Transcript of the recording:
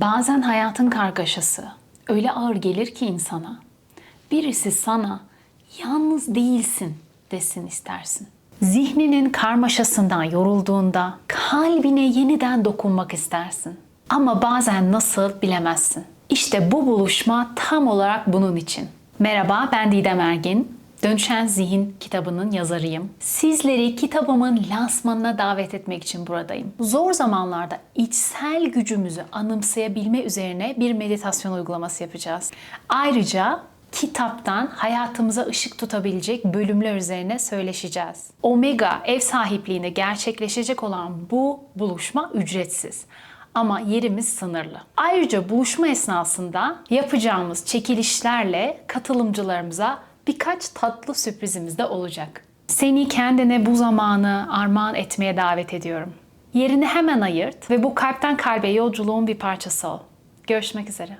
Bazen hayatın kargaşası öyle ağır gelir ki insana. Birisi sana yalnız değilsin desin istersin. Zihninin karmaşasından yorulduğunda kalbine yeniden dokunmak istersin. Ama bazen nasıl bilemezsin. İşte bu buluşma tam olarak bunun için. Merhaba ben Didem Ergin. Dönüşen Zihin kitabının yazarıyım. Sizleri kitabımın lansmanına davet etmek için buradayım. Zor zamanlarda içsel gücümüzü anımsayabilme üzerine bir meditasyon uygulaması yapacağız. Ayrıca kitaptan hayatımıza ışık tutabilecek bölümler üzerine söyleşeceğiz. Omega ev sahipliğinde gerçekleşecek olan bu buluşma ücretsiz ama yerimiz sınırlı. Ayrıca buluşma esnasında yapacağımız çekilişlerle katılımcılarımıza birkaç tatlı sürprizimiz de olacak. Seni kendine bu zamanı armağan etmeye davet ediyorum. Yerini hemen ayırt ve bu kalpten kalbe yolculuğun bir parçası ol. Görüşmek üzere.